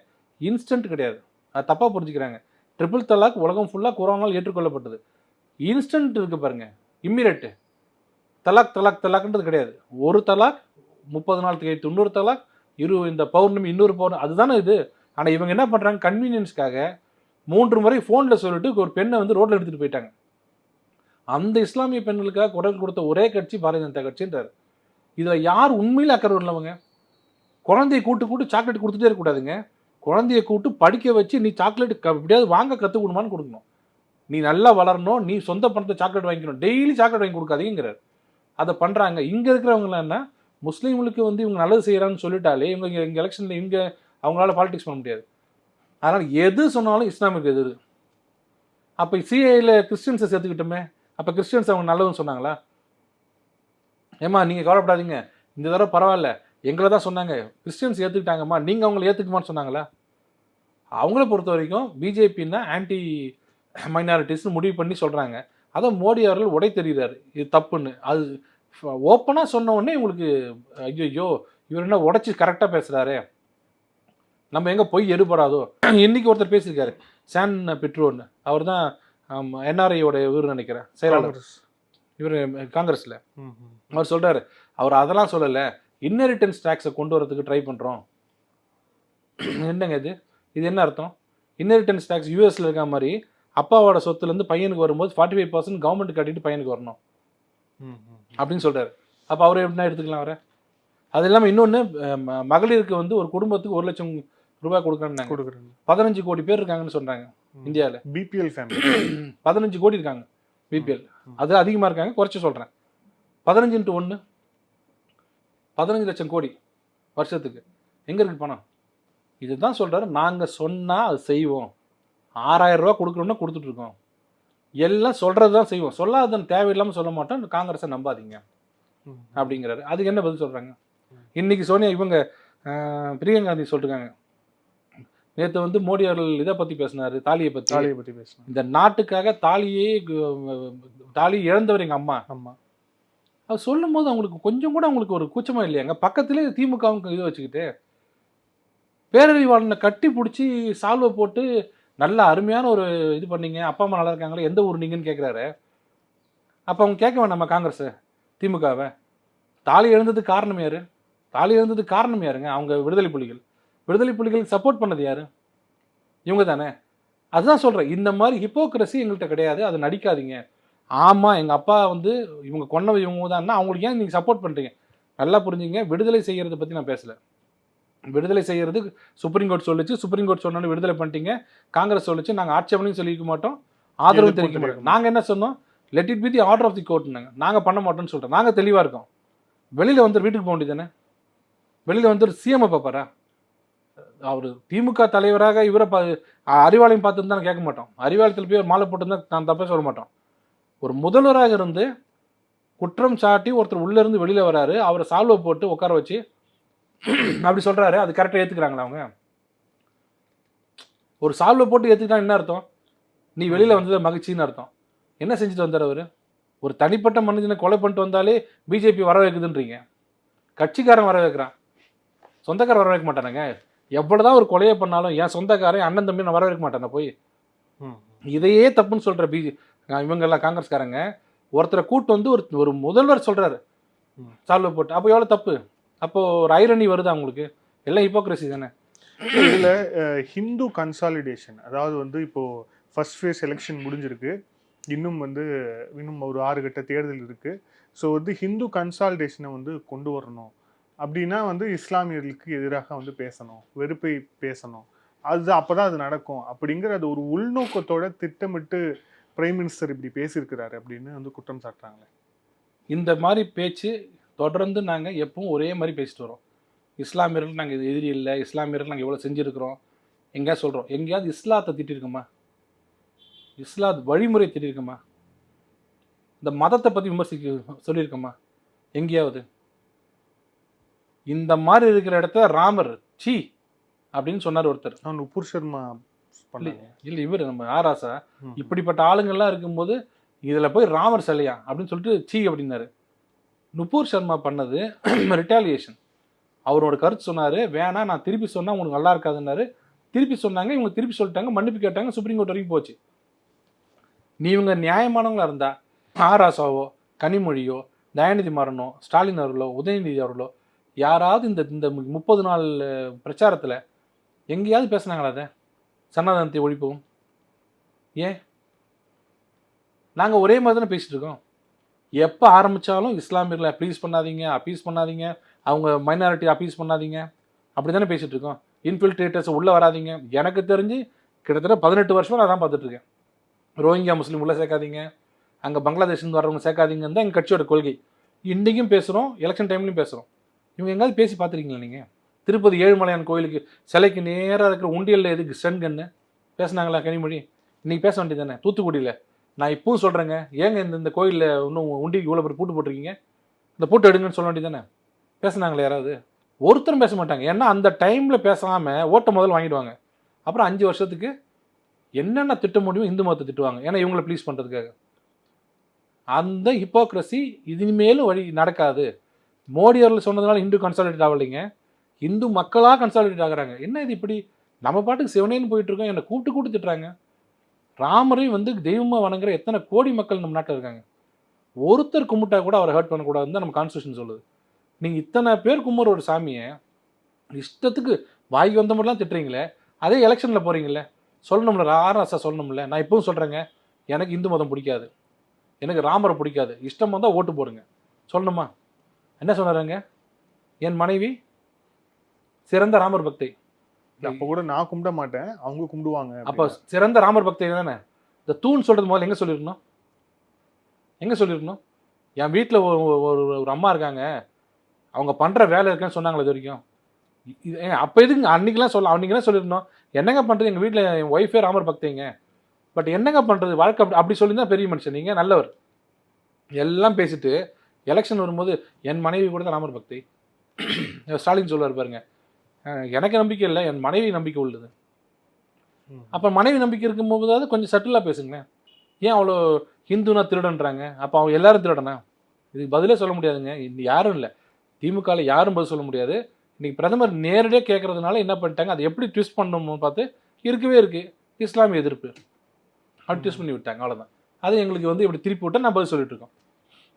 இன்ஸ்டன்ட் கிடையாது. அது தப்பாக புரிஞ்சுக்கிறாங்க. ட்ரிபிள் தலாக் உலகம் ஃபுல்லாக குரானால் ஏற்றுக்கொள்ளப்பட்டது. இன்ஸ்டன்ட் இருக்குது பாருங்கள் இம்மிடியட்டு தலாக் தலாக் தலாக்ன்றது கிடையாது. ஒரு தலாக் முப்பது நாள் எய்த்து இன்னொரு தலாக் இரு இந்த பௌர்ணமி இன்னொரு பௌர்ணமி அதுதானே இது? ஆனால் இவங்க என்ன பண்ணுறாங்க கன்வீனியன்ஸ்க்காக மூன்று முறை ஃபோனில் சொல்லிட்டு ஒரு பெண்ணை வந்து ரோட்டில் எடுத்துகிட்டு போயிட்டாங்க. அந்த இஸ்லாமிய பெண்களுக்காக குரல் கொடுத்த ஒரே கட்சி பாரதிய ஜனதா கட்சின்றார். இதில் யார் உண்மையில் அக்கறை உள்ளவங்க குழந்தைய கூட்டு கூட்டு சாக்லேட் கொடுத்துட்டே இருக்கக்கூடாதுங்க குழந்தைய கூட்டு படிக்க வச்சு நீ சாக்லேட் எப்படியாவது வாங்க கற்றுக்கணுமான்னு கொடுக்கணும். நீ நல்லா வளரணும் நீ சொந்த பணத்தை சாக்லேட் வாங்கிக்கணும். டெய்லி சாக்லேட் வாங்கி கொடுக்காதீங்கிறார் அதை பண்ணுறாங்க இங்கே இருக்கிறவங்க என்ன? முஸ்லீம்களுக்கு வந்து இவங்க நல்லது செய்கிறான்னு சொல்லிட்டாலே இவங்க இங்கே இங்கே எலெக்ஷனில் இங்கே அவங்களால பாலிடிக்ஸ் பண்ண முடியாது. அதனால் எது சொன்னாலும் இஸ்லாமுக்கு எது? அப்போ சிஐயில் கிறிஸ்டியன்ஸை சேர்த்துக்கிட்டோமே. அப்போ கிறிஸ்டியன்ஸ் அவங்க நல்லதுன்னு சொன்னாங்களா? ஏம்மா நீங்கள் கவலைப்படாதீங்க. இந்த தடவை பரவாயில்ல. எங்களை தான் சொன்னாங்க. கிறிஸ்டியன்ஸ் ஏற்றுக்கிட்டாங்கம்மா நீங்கள் அவங்கள ஏற்றுக்குமான்னு சொன்னாங்களா? அவங்கள பொறுத்த வரைக்கும் பிஜேபின்னா ஆன்டி மைனாரிட்டிஸ்னு முடிவு பண்ணி சொல்கிறாங்க அதை மோடி அவர்கள் உடை தெரிகிறாரு. இது தப்புன்னு. அது ஓப்பனாக சொன்ன உடனே உங்களுக்கு ஐயோ இவர் என்ன உடைச்சி கரெக்டாக பேசுகிறாரு நம்ம எங்கே போய் எடுபடாதோ? இன்னைக்கு ஒருத்தர் பேசியிருக்காரு சான் பெட்ரோன்னு. அவர் தான் என்ஆர்ஐயோட இவர் நினைக்கிறேன் செயலாளர். இவர் காங்கிரஸில். அவர் சொல்றாரு அவர் அதெல்லாம் சொல்லலை. இன்னெரிட்டன்ஸ் டேக்ஸை கொண்டு வரதுக்கு ட்ரை பண்ணுறோம் என்னங்க இது? இது என்ன அர்த்தம்? இன்னெரிட்டன்ஸ் டேக்ஸ் யூஎஸ்ல இருக்க மாதிரி அப்பாவோட சொத்துலேருந்து பையனுக்கு வரும்போது ஃபார்ட்டி ஃபைவ் பர்சன்ட் கவர்மெண்ட் கட்டிட்டு பையனுக்கு வரணும். அப்படின்னு சொல்றாரு. அப்போ அவர் எப்படின்னா எடுத்துக்கலாம் அவரை? அது இல்லாமல் இன்னொன்று மகளிருக்கு வந்து ஒரு குடும்பத்துக்கு ஒரு லட்சம் ரூபாய் கொடுக்கணும்னாங்க கொடுக்குறேன். பதினஞ்சு கோடி பேர் இருக்காங்கன்னு சொல்றாங்க இந்தியாவில் பிபிஎல் ஃபேமிலி பதினஞ்சு கோடி இருக்காங்க பிபிஎல் அது அதிகமாக இருக்காங்க குறைச்சி சொல்கிறேன் பதினஞ்சு இன்ட்டு ஒன்று பதினஞ்சு லட்சம் கோடி வருஷத்துக்கு. எங்கே இருக்கு பணம்? இதுதான் சொல்கிறாரு நாங்கள் சொன்னால் அது செய்வோம். ஆறாயிரம் ரூபா கொடுக்கணும்னா கொடுத்துட்ருக்கோம் எல்லாம் சொல்கிறது தான் செய்வோம். சொல்லாதன்னு தேவையில்லாமல் சொல்ல மாட்டோம். காங்கிரஸை நம்பாதீங்க. அப்படிங்கிறாரு. அதுக்கு என்ன பதில் சொல்கிறாங்க இன்னைக்கு சோனியா இவங்க பிரியங்கா காந்தி சொல்லிருக்காங்க. நேற்று வந்து மோடி அவர்கள் இதை பற்றி பேசினாரு தாலியை பற்றி தாலியை பத்தி பேசணும் இந்த நாட்டுக்காக தாலியே தாலி இழந்தவர் எங்க அம்மா. ஆமா அது சொல்லும் போது அவங்களுக்கு கொஞ்சம் கூட அவங்களுக்கு ஒரு கூச்சமா இல்லையாங்க பக்கத்திலே திமுகவும் இது வச்சுக்கிட்டு பேரறிவாளனை கட்டி பிடிச்சி சால்வை போட்டு நல்ல அருமையான ஒரு இது பண்ணீங்க. அப்பா அம்மா நல்லா இருக்காங்களே? எந்த ஊர் நீங்கன்னு கேட்குறாரு அப்போ அவங்க கேட்க வேண்டாமா காங்கிரஸ் திமுகவை. தாலி எழுந்ததுக்கு காரணம் யார்? தாலி எழுந்ததுக்கு காரணம் யாருங்க? அவங்க விடுதலை புலிகள். விடுதலை புலிகளுக்கு சப்போர்ட் பண்ணது யார்? இவங்க தானே. அதுதான் சொல்கிறேன் இந்த மாதிரி ஹிப்போக்ரஸி எங்கள்கிட்ட கிடையாது. அதை நடிக்காதீங்க. ஆமாம் எங்கள் அப்பா வந்து இவங்க கொன்னவை இவங்க தான்னா அவங்களுக்கு ஏன் நீங்கள் சப்போர்ட் பண்ணுறீங்க நல்லா புரிஞ்சுங்க. விடுதலை செய்கிறத பற்றி நான் பேசலை. விடுதலை செய்கிறது சுப்ரீம் கோர்ட் சொல்லுச்சு. சுப்ரீம் கோர்ட் சொன்னோன்னு விடுதலை பண்ணிட்டீங்க. காங்கிரஸ் சொல்லுச்சு. நாங்கள் ஆட்சேபனையும் சொல்லிக்க மாட்டோம். ஆதரவு தெரிவிக்க மாட்டோம். நாங்கள் என்ன சொன்னோம்? Let it be the order of the கோர்ட்னாங்க நாங்கள் பண்ண மாட்டோம்னு சொல்கிறோம் நாங்கள் தெளிவாக இருக்கோம். வெளியில் வந்து வீட்டுக்கு போக வேண்டியதானே வெளியில் வந்து சிஎம்ஐ பார்ப்பாரா? அவர் திமுக தலைவராக இவரை பா அறிவாலயம் பார்த்துருந்தா கேட்க மாட்டோம். அறிவாலயத்தில் போய் ஒரு மாலை போட்டிருந்தா நான் தப்பே சொல்ல மாட்டோம். ஒரு முதல்வராக இருந்து குற்றம் சாட்டி ஒருத்தர் உள்ள இருந்து வெளியில வராரு. அவரை சால்வை போட்டு உட்கார வச்சு அப்படி சொல்றாரு. அது கரெக்டாக ஏத்துக்கிறாங்களா அவங்க? ஒரு சால்வை போட்டு ஏத்துக்கிட்டா என்ன அர்த்தம்? நீ வெளியில வந்தது மகிழ்ச்சின்னு அர்த்தம். என்ன செஞ்சுட்டு வந்தார் அவரு? ஒரு தனிப்பட்ட மனிதனை கொலை பண்ணிட்டு வந்தாலே பிஜேபி வர வைக்குதுன்றீங்க கட்சிக்காரன் வர வைக்கிறான் சொந்தக்காரன் வர வைக்க மாட்டானுங்க. எவ்வளவுதான் ஒரு கொலையை பண்ணாலும் என் சொந்தக்காரன் அண்ணன் தம்பி நான் வர வைக்க மாட்டேன் போய். இதையே தப்புன்னு சொல்ற பிஜே இவங்கெல்லாம் காங்கிரஸ்காரங்க. ஒருத்தரை கூட்டு வந்து ஒரு ஒரு முதல்வர் சொல்றாரு. ம். சால்வை போட்டு. அப்போ எவ்வளோ தப்பு? அப்போ ஒரு ஐரணி வருதா உங்களுக்கு? எல்லாம் ஹிப்போக்ரஸி தானே? இதுல ஹிந்து கன்சாலிடேஷன் அதாவது வந்து இப்போ ஃபர்ஸ்ட் ஃபேஸ் எலெக்ஷன் முடிஞ்சிருக்கு. இன்னும் வந்து இன்னும் ஒரு ஆறு கட்ட தேர்தல் இருக்கு. ஸோ வந்து ஹிந்து கன்சாலிடேஷனை வந்து கொண்டு வரணும். அப்படின்னா வந்து இஸ்லாமியர்களுக்கு எதிராக வந்து பேசணும் வெறுப்பை பேசணும். அது அப்பதான் அது நடக்கும். அப்படிங்கிற அது ஒரு உள்நோக்கத்தோட திட்டமிட்டு பிரைம் மினிஸ்டர் இப்படி பேசியிருக்கிறாரு அப்படின்னு வந்து குற்றம் சாட்டுறாங்களே. இந்த மாதிரி பேச்சு தொடர்ந்து நாங்கள் எப்பவும் ஒரே மாதிரி பேசிட்டு வரோம். இஸ்லாமியர்கள் நாங்கள் இது எதிரி இல்லை இஸ்லாமியர்கள் நாங்கள் எவ்வளோ செஞ்சுருக்கிறோம். எங்கேயாவது சொல்கிறோம் எங்கேயாவது இஸ்லாத்தை திட்டிருக்கோமா? இஸ்லாத் வழிமுறை திட்டிருக்கோமா? இந்த மதத்தை பற்றி விமர்சிக்க சொல்லியிருக்கோமா எங்கேயாவது? இந்த மாதிரி இருக்கிற இடத்த ராமர் சி அப்படின்னு சொன்னார் ஒருத்தர். நான் உப்புர் சர்மா இல்லை இவர் நம்ம ஆராசா. இப்படிப்பட்ட ஆளுங்கள்லாம் இருக்கும்போது இதில் போய் ராமர் சிலையா? அப்படின்னு சொல்லிட்டு சீ அப்படின்னாரு. நுபூர் சர்மா பண்ணது ரிட்டாலியேஷன் அவரோட கருத்து சொன்னார் வேணாம் நான் திருப்பி சொன்னால் உங்களுக்கு நல்லா இருக்காதுன்னாரு. திருப்பி சொன்னாங்க இவங்க திருப்பி சொல்லிட்டாங்க மன்னிப்பு கேட்டாங்க சுப்ரீம் கோர்ட் வரைக்கும் போச்சு. நீ இவங்க நியாயமானவங்களா இருந்தா ஆராசாவோ கனிமொழியோ தயாநிதி மாறனோ ஸ்டாலின் அவர்களோ உதயநிதி அவர்களோ யாராவது இந்த இந்த முப்பது நாள் பிரச்சாரத்தில் எங்கேயாவது பேசுனாங்களா அதை? சனாதனத்தை ஒழிப்போம். ஏன்? நாங்கள் ஒரே மாதிரி தானே பேசிட்டு இருக்கோம். எப்போ ஆரம்பித்தாலும் இஸ்லாமியர்களை அப்பீஸ் பண்ணாதீங்க அப்பீஸ் பண்ணாதீங்க. அவங்க மைனாரிட்டி அப்பீஸ் பண்ணாதீங்க. அப்படி தானே பேசிகிட்ருக்கோம் இருக்கோம். இன்ஃபில்ட்ரேட்டர்ஸ் உள்ளே வராதீங்க. எனக்கு தெரிஞ்சு கிட்டத்தட்ட பதினெட்டு வருஷமாக நான் தான் பார்த்துட்ருக்கேன் ரோஹிங்கியா முஸ்லீம் உள்ளே சேர்க்காதீங்க. அங்கே பங்களாதேஷ்லேருந்து வரவங்க சேர்க்காதீங்கன்னு தான் எங்கள் கட்சியோட கொள்கை. இன்றைக்கும் பேசுகிறோம் எலெக்ஷன் டைம்லையும் பேசுகிறோம் இவங்க எங்கேயாவது பேசி பார்த்துருக்கீங்களா நீங்கள் திருப்பதி ஏழுமலையான் கோயிலுக்கு சிலைக்கு நேராக இருக்கிற உண்டியலில் எதுக்கு சென்கன்னு பேசுனாங்களா கனிமொழி? இன்றைக்கி பேச வேண்டியது தானே? தூத்துக்குடியில். நான் இப்பவும் சொல்கிறேங்க ஏங்க இந்த இந்த கோயிலில் இன்னும் உண்டிக்கு இவ்வளோ பேர் பூட்டு போட்டிருக்கீங்க? இந்த பூட்டு எடுங்கன்னு சொல்ல வேண்டியது தானே யாராவது? ஒருத்தரும் பேச மாட்டாங்க. ஏன்னா அந்த டைமில் பேசாமல் ஓட்ட முதல் வாங்கிடுவாங்க. அப்புறம் அஞ்சு வருஷத்துக்கு என்னென்ன திட்ட முடியுமோ இந்து மதத்தை திட்டுவாங்க. ஏன்னா இவங்களை ப்ளீஸ் பண்ணுறதுக்காக அந்த ஹிப்போக்ரஸி இனிமேலும் வழி நடக்காது. மோடி அவர்கள் சொன்னதுனால இந்து கன்சாலிடேட் ஆகலைங்க. இந்து மக்களாக கன்சாலிடேட் ஆகுறாங்க. என்ன இது இப்படி? நம்ம பாட்டுக்கு சிவனேன்னு போயிட்டுருக்கோம் என்னை கூப்பிட்டு கூப்பிட்டு திட்டுறாங்க. ராமரையும் வந்து தெய்வமாக வணங்குற எத்தனை கோடி மக்கள் நம்ம நாட்டில் இருக்காங்க. ஒருத்தர் கும்பிட்டா கூட அவரை ஹர்ட் பண்ணக்கூடாதுன்னு தான் நம்ம கான்ஸ்டியூஷன் சொல்லுது. நீங்கள் இத்தனை பேர் கும்புற ஒரு சாமியை இஷ்டத்துக்கு வாய்க்கு வந்த மாதிரிலாம் திட்டுறீங்களே அதே எலெக்ஷனில் போகிறீங்களே சொல்லணும்ல ஆர்எஸ்ஆ சொல்லணும்ல நான் இப்பவும் சொல்கிறேங்க எனக்கு இந்து மதம் பிடிக்காது எனக்கு ராமரை பிடிக்காது இஷ்டம் வந்தால் ஓட்டு போடுங்க சொல்லணுமா? என்ன சொன்னாருங்க? என் மனைவி சிறந்த ராமர் பக்தி. அப்ப கூட நான் கும்பிட மாட்டேன். அவங்க கும்பிடுவாங்க அப்போ. சிறந்த ராமர் பக்தை தானே? இந்த தூண் சொல்றது முதல்ல எங்க சொல்லிருக்கணும்? எங்க சொல்லிருக்கணும்? என் வீட்டில் ஒரு ஒரு அம்மா இருக்காங்க. அவங்க பண்ற வேலை இருக்குன்னு சொன்னாங்களே இது வரைக்கும். ஏங்க, அப்ப எதுக்கு அன்னைக்கெல்லாம் சொல்ல அன்னைக்கெல்லாம் சொல்லிருந்தோம் என்னங்க பண்றது? எங்க வீட்டில் என் ஒய்ஃபே ராமர் பக்தைங்க. பட் என்னங்க பண்றது? வாழ்க்கை அப்படி அப்படி சொல்லி தான் பெரிய மனுஷன். நீங்க நல்லவர். எல்லாம் பேசிட்டு எலெக்ஷன் வரும்போது என் மனைவி கூட தான் ராமர் பக்தை. ஸ்டாலின் சொல்லுவார் பாருங்க. அஹ் எனக்கு நம்பிக்கை இல்லை என் மனைவி நம்பிக்கை உள்ளது. அப்போ மனைவி நம்பிக்கை இருக்கும்போதாவது கொஞ்சம் சட்டிலாக பேசுங்களேன். ஏன் அவ்வளோ ஹிந்துனா திருடன்றாங்க? அப்போ அவங்க எல்லாரும் திருடனா? இதுக்கு பதிலே சொல்ல முடியாதுங்க. இது யாரும் இல்லை. திமுகவில் யாரும் பதில் சொல்ல முடியாது. இன்னைக்கு பிரதமர் நேரடியாக கேட்கறதுனால என்ன பண்ணிட்டாங்க? அதை எப்படி ட்விஸ்ட் பண்ணணும்னு பார்த்து இருக்கவே இருக்கு. இஸ்லாமிய எதிர்ப்பு. அப்படி ட்விஸ்ட் பண்ணி விட்டாங்க. அவ்வளோதான் அது எங்களுக்கு வந்து இப்படி திருப்பி விட்டா நான் பதில் சொல்லிட்டு இருக்கோம்.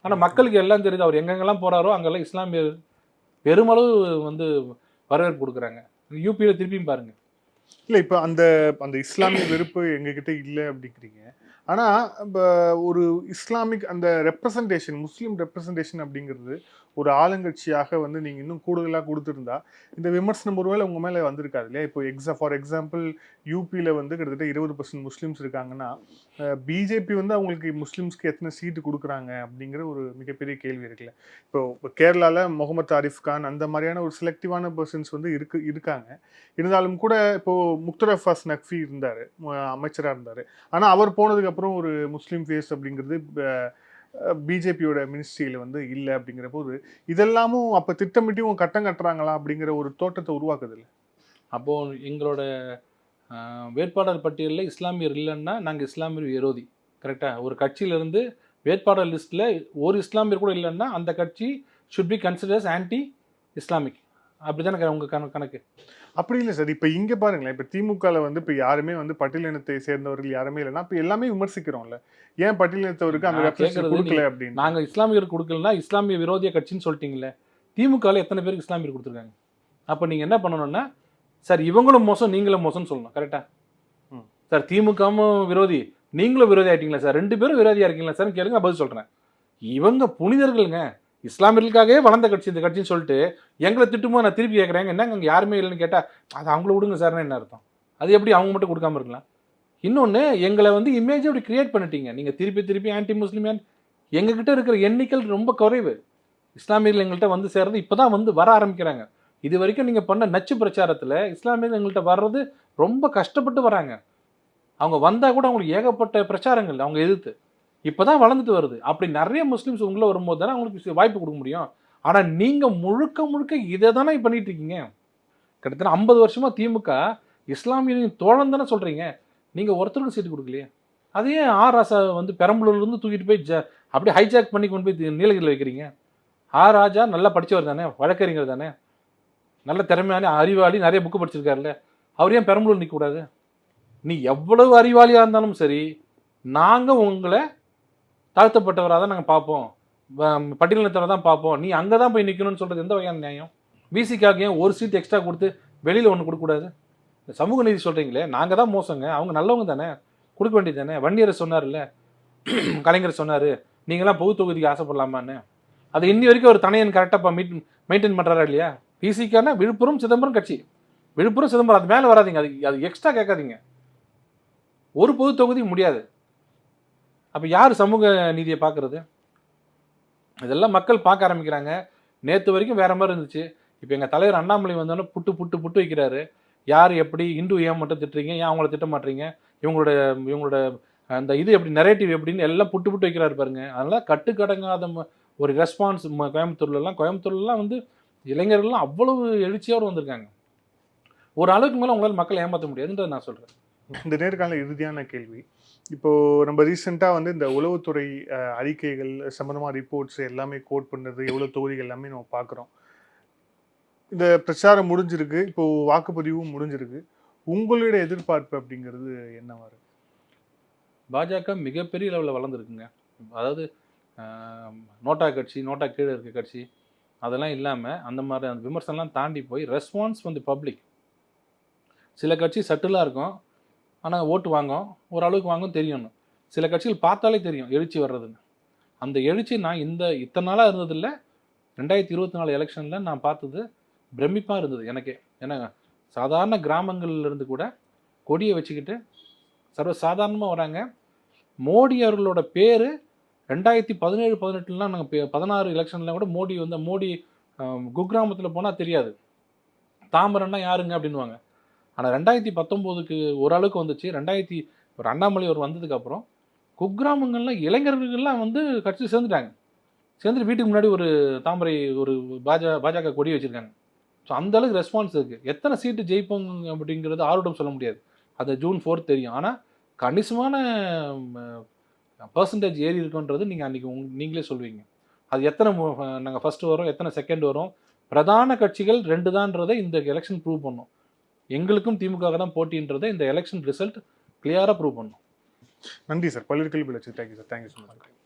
ஆனால் மக்களுக்கு எல்லாம் தெரியுது. அவர் எங்கெங்கெல்லாம் போறாரோ அங்கெல்லாம் இஸ்லாமியர் பெருமளவு வந்து வரவேற்பு கொடுக்குறாங்க. யூபியில் திருப்பியும் பாருங்கள் இல்லை இப்போ அந்த அந்த இஸ்லாமிய வெறுப்பு எங்ககிட்ட இல்லை அப்படிங்கிறீங்க. ஆனால் இப்போ ஒரு இஸ்லாமிக் அந்த ரெப்ரசன்டேஷன் முஸ்லீம் ரெப்ரசன்டேஷன் அப்படிங்கிறது ஒரு ஆளுங்கட்சியாக வந்து நீங்கள் இன்னும் கூடுதலாக கொடுத்துருந்தா இந்த விமர்சனம் ஒருவேளை உங்கள் மேலே வந்திருக்காது இல்லையா? இப்போ எக்ஸா ஃபார் எக்ஸாம்பிள் யூபியில் வந்து கிட்டத்தட்ட இருபது பர்சன்ட் முஸ்லீம்ஸ் இருக்காங்கன்னா பிஜேபி வந்து அவங்களுக்கு முஸ்லீம்ஸ்க்கு எத்தனை சீட்டு கொடுக்குறாங்க அப்படிங்கிற ஒரு மிகப்பெரிய கேள்வி இருக்குல்ல. இப்போ இப்போ கேரளால முகமது ஆரிஃப் கான் அந்த மாதிரியான ஒரு செலக்டிவான பர்சன்ஸ் வந்து இருக்கு இருக்காங்க. இருந்தாலும் கூட இப்போது முக்தர் அஃபாஸ் நக்ஃபி இருந்தார் அமைச்சராக இருந்தார். ஆனால் அவர் போனதுக்கு அப்புறம் ஒரு முஸ்லீம் ஃபேஸ் அப்படிங்கிறது பிஜேபியோட மினிஸ்ட்ரியில் வந்து இல்லை அப்படிங்கிற போது இதெல்லாமும் அப்போ திட்டமிட்டியும் கட்டம் கட்டுறாங்களா அப்படிங்கிற ஒரு தோட்டத்தை உருவாக்குது இல்லை அப்போ எங்களோட வேட்பாளர் பட்டியலில் இஸ்லாமியர் இல்லைன்னா நாங்கள் இஸ்லாமியர் விரோதி. கரெக்டாக ஒரு கட்சியிலேருந்து வேட்பாளர் லிஸ்ட்டில் ஒரு இஸ்லாமியர் கூட இல்லைன்னா அந்த கட்சி should be considers anti Islamic அப்படி தானே உங்கள் கணக்கு கணக்கு? அப்படி இல்லை சார். இப்போ இங்கே பாருங்களேன். இப்போ திமுகவில் வந்து இப்போ யாருமே வந்து பட்டியலினத்தை சேர்ந்தவர்கள் யாருமே இல்லைன்னா இப்போ எல்லாமே விமர்சிக்கிறோம்ல. ஏன் பட்டியலினத்தவருக்கு அந்த ரெப்ரசன்ட் கொடுக்கல அப்படின்னு? நாங்கள் இஸ்லாமியர் கொடுக்கலன்னா இஸ்லாமிய விரோதிய கட்சின்னு சொல்லிட்டீங்களே திமுகவில் எத்தனை பேருக்கு இஸ்லாமியர் கொடுத்துருக்காங்க? அப்போ நீங்கள் என்ன பண்ணணும்னா சார் இவங்களும் மோசம் நீங்களும் மோசம்னு சொல்லணும். கரெக்டாக. சார் திமுகவும் விரோதி. நீங்களும் விரோதி ஆயிட்டீங்களா சார்? ரெண்டு பேரும் விரோதியா இருக்கீங்களா சார்? கேளுங்க பதில் சொல்கிறேன் இவங்க புனிதர்களுங்க. இஸ்லாமியர்களுக்காகவே வளர்ந்த கட்சி இந்த கட்சின்னு சொல்லிட்டு எங்களை திட்டுமோ நான் திருப்பி கேட்குறேன். என்னங்க அங்கே யாருமே இல்லைன்னு கேட்டால் அது அவங்கள விடுங்க சார்னு என்ன அர்த்தம்? அது எப்படி அவங்க மட்டும் கொடுக்காம இருக்கலாம்? இன்னொன்று எங்களை வந்து இமேஜ் அப்படி கிரியேட் பண்ணிட்டீங்க. நீங்கள் திருப்பி திருப்பி ஆன்டி முஸ்லீம் எங்ககிட்ட இருக்கிற எண்ணிக்கை ரொம்ப குறைவு. இஸ்லாமியர்கள் எங்கள்கிட்ட வந்து சேர்றது இப்போ தான் வந்து வர ஆரம்பிக்கிறாங்க. இது வரைக்கும் நீங்கள் பண்ண நச்சு பிரச்சாரத்தில் இஸ்லாமியர்கள் எங்கள்கிட்ட வர்றது ரொம்ப கஷ்டப்பட்டு வராங்க. அவங்க வந்தால் கூட அவங்களுக்கு ஏகப்பட்ட பிரச்சாரங்கள் அவங்க எதிர்த்து. இப்போ தான் வளர்ந்துட்டு வருது. அப்படி நிறைய முஸ்லீம்ஸ் உங்களை வரும்போது தானே அவங்களுக்கு வாய்ப்பு கொடுக்க முடியும். ஆனால் நீங்கள் முழுக்க முழுக்க இதை தானே பண்ணிட்டு இருக்கீங்க? கிட்டத்தட்ட ஐம்பது வருஷமாக திமுக இஸ்லாமியரின் தோழன் தானே சொல்கிறீங்க நீங்கள் ஒருத்தருக்கு சீட்டு கொடுக்கலையே. அதையே ஆர் ராசா வந்து பெரம்பலூர்லேருந்து தூக்கிட்டு போய் ஜ அப்படியே ஹைஜாக் பண்ணி கொண்டு போய் நீலகிரியில் வைக்கிறீங்க. ஆர் ராஜா நல்லா படித்தவர் தானே வழக்கறிஞர் தானே. நல்ல திறமையான அறிவாளி நிறைய புக்கு படிச்சிருக்காருல்ல. அவர் ஏன் பெரம்பலூர் நிற்கக்கூடாது நீ எவ்வளவு அறிவாளியாக இருந்தாலும் சரி நாங்கள் உங்களை தாழ்த்தப்பட்டவராக தான் நாங்கள் பார்ப்போம். வ- பட்டியலினத்தவரை தான் பார்ப்போம். நீ அங்கே தான் போய் நிற்கணும்னு சொல்கிறது எந்த வகையான நியாயம்? பிசிக்காக ஏன் ஒரு சீட் எக்ஸ்ட்ரா கொடுத்து வெளியில் ஒன்று கொடுக்கக்கூடாது சமூக நீதி சொல்கிறீங்களே நாங்கள் தான் மோசங்க. அவங்க நல்லவங்க தானே. கொடுக்க வேண்டியது தானே. வன்னியர் சொன்னார்ல கலைஞர் சொன்னார். நீங்களாம் பொது தொகுதிக்கு ஆசைப்படலாமான்னு. அது இன்னி வரைக்கும் ஒரு தனையன் கரெக்டாக மீட் மெயின்டைன் பண்ணுறாரா இல்லையா? பிசிக்கான விழுப்புரம் சிதம்பரம் கட்சி. விழுப்புரம் சிதம்பரம் அது மேலே வராதீங்க. அது அது எக்ஸ்ட்ரா கேட்காதீங்க. ஒரு பொது தொகுதி முடியாது. அப்போ யார் சமூக நீதியை பார்க்குறது இதெல்லாம் மக்கள் பார்க்க ஆரம்பிக்கிறாங்க. நேற்று வரைக்கும் வேற மாதிரி இருந்துச்சு. இப்போ எங்கள் தலைவர் அண்ணாமலை வந்தோன்னே புட்டு புட்டு புட்டு வைக்கிறாரு. யார் எப்படி இந்து ஏன் மட்டும் திட்டுறீங்க? ஏன் அவங்கள திட்ட மாட்டீங்க? இவங்களோட இவங்களோட அந்த இது எப்படி நெரேட்டிவ் எப்படின்னு எல்லாம் புட்டு புட்டு வைக்கிறாரு பாருங்க. அதனால கட்டுக்கடங்காத ம- ஒரு ரெஸ்பான்ஸ் கோயம்புத்தூர்லலாம் கோயம்புத்தூர்லலாம் வந்து இளைஞர்கள்லாம் அவ்வளவு எழுச்சியோடு வந்திருக்காங்க. ஒரு அளவுக்கு மேலே உங்களால் மக்களை ஏமாற்ற முடியாதுன்றதை நான் சொல்கிறேன் இந்த நேர்கால இறுதியான கேள்வி. இப்போ நம்ம ரீசெண்டாக வந்து இந்த உளவுத்துறை அறிக்கைகள் சம்மந்தமாக ரிப்போர்ட்ஸ் எல்லாமே கோட் பண்ணது எவ்வளோ தொகுதிகள் எல்லாமே நம்ம பார்க்குறோம் இந்த பிரச்சாரம் முடிஞ்சிருக்கு. இப்போ வாக்குப்பதிவும் முடிஞ்சிருக்கு. உங்களோட எதிர்பார்ப்பு அப்படிங்கிறது என்னவா இருக்கு? பாஜக மிகப்பெரிய லெவலில் வளர்ந்துருக்குங்க. அதாவது நோட்டா கட்சி நோட்டா கீழே இருக்க கட்சி அதெல்லாம் இல்லாமல் அந்த மாதிரி அந்த விமர்சனம்லாம் தாண்டி போய் ரெஸ்பான்ஸ் வந்து பப்ளிக் சில கட்சி சட்டிலாக இருக்கும். ஆனால் ஓட்டு வாங்கும். ஓரளவுக்கு வாங்கும் தெரியணும் சில கட்சிகள் பார்த்தாலே தெரியும் எழுச்சி வர்றதுன்னு. அந்த எழுச்சி நான் இந்த இத்தனை நாளாக இருந்ததில்ல. ரெண்டாயிரத்தி இருபத்தி நாலு எலெக்ஷனில் நான் பார்த்தது பிரமிப்பாக இருந்தது எனக்கே. ஏன்னா சாதாரண கிராமங்கள்லேருந்து கூட கொடியை வச்சுக்கிட்டு சர்வ சாதாரணமாக வராங்க. மோடி அவர்களோட பேர் ரெண்டாயிரத்தி பதினேழு பதினெட்டுலாம் நாங்கள் பதினாறு எலெக்ஷன்லாம் கூட மோடி வந்து மோடி குக்கிராமத்தில் போனால் தெரியாது. தாமரன்னா யாருங்க அப்படின்னுவாங்க. ஆனால் ரெண்டாயிரத்தி பத்தொம்போதுக்கு ஓரளவுக்கு வந்துச்சு. ரெண்டாயிரத்தி ஒரு அண்ணாமலை ஒரு வந்ததுக்கப்புறம் குக்கிராமங்கள்ல இளைஞர்கள்லாம் வந்து கட்சி சேர்ந்துட்டாங்க. சேர்ந்துட்டு வீட்டுக்கு முன்னாடி ஒரு தாமரை ஒரு பாஜக பாஜக கொடி வச்சுருக்காங்க. ஸோ அந்த அளவுக்கு ரெஸ்பான்ஸ் இருக்குது எத்தனை சீட்டு ஜெயிப்போங்க அப்படிங்கிறது ஆர்வம் சொல்ல முடியாது. அது ஜூன் ஃபோர்த் தெரியும். ஆனால் கணிசமான பர்சன்டேஜ் ஏறி இருக்குன்றது நீங்கள் அன்றைக்கி உங் நீங்களே சொல்வீங்க. அது எத்தனை நாங்கள் ஃபஸ்ட்டு வரோம் எத்தனை செகண்ட் வரும்? பிரதான கட்சிகள் ரெண்டு தான்றதை இந்த எலெக்ஷன் ப்ரூவ் பண்ணோம். எங்களுக்கும் திமுக தான் போட்டின்றதை இந்த எலெக்ஷன் ரிசல்ட் கிளியராக ப்ரூவ் பண்ணும். நன்றி சார் பல்வேறு கேள்வி thank you sir thank you so much